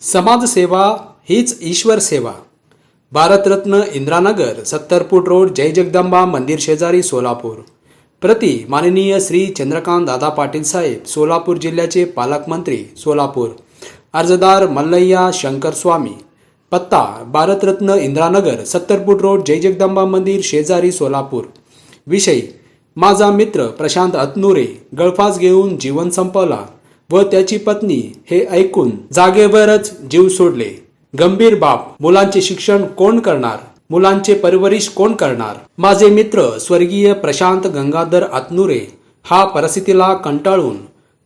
समाजसेवा हीच ईश्वर सेवा. भारतरत्न इंद्रानगर सत्तर फूट रोड जय जगदंबा मंदिर शेजारी सोलापूर. प्रति माननीय श्री चंद्रकांत दादा पाटील साहेब सोलापूर जिल्ह्याचे पालकमंत्री सोलापूर. अर्जदार मल्लय्या शंकर स्वामी. पत्ता भारतरत्न इंद्रानगर सत्तर फूट रोड जय जगदंबा मंदिर शेजारी सोलापूर. विषय माझा मित्र प्रशांत अतनुरे गळफास घेऊन जीवन संपवला. व त्याची पत्नी हे ऐकून जागेवरच जीव सोडले. गंभीर बाप मुलांचे शिक्षण कोण करणार? मुलांचे परवरिश कोण करणार? माझे मित्र स्वर्गीय प्रशांत गंगाधर आतनुरे हा परिस्थितीला कंटाळून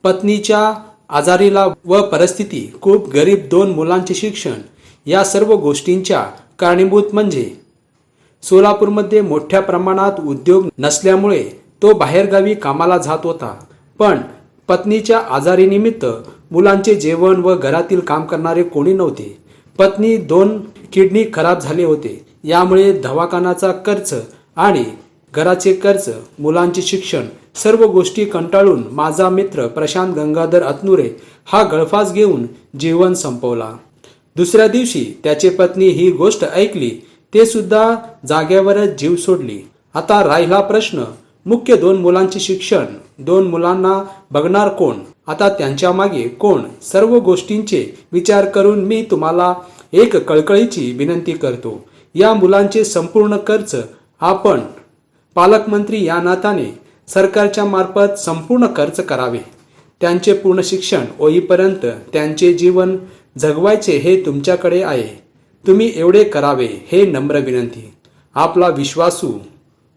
पत्नीच्या आजारीला व परिस्थिती खूप गरीब दोन मुलांचे शिक्षण या सर्व गोष्टींच्या कारणीभूत म्हणजे सोलापूरमध्ये मोठ्या प्रमाणात उद्योग नसल्यामुळे तो बाहेरगावी कामाला जात होता. पण पत्नीच्या आजारीनिमित्त मुलांचे जेवण व घरातील काम करणारे कोणी नव्हते. पत्नी दोन किडनी खराब झाले होते. यामुळे दवाखानाचा खर्च आणि घराचे खर्च मुलांचे शिक्षण सर्व गोष्टी कंटाळून माझा मित्र प्रशांत गंगाधर अतनुरे हा गळफास घेऊन जीवन संपवला. दुसऱ्या दिवशी त्याचे पत्नी ही गोष्ट ऐकली ते सुद्धा जाग्यावरच जीव सोडली. आता राहिला प्रश्न मुख्य दोन मुलांचे शिक्षण. दोन मुलांना बघणार कोण? आता त्यांच्या मागे कोण? सर्व गोष्टींचे विचार करून मी तुम्हाला एक कळकळीची विनंती करतो. या मुलांचे संपूर्ण खर्च आपण पालकमंत्री या नाताने सरकारच्या मार्फत संपूर्ण खर्च करावे. त्यांचे पूर्ण शिक्षण होईपर्यंत त्यांचे जीवन जगवायचे हे तुमच्याकडे आहे. तुम्ही एवढे करावे हे नम्र विनंती. आपला विश्वासू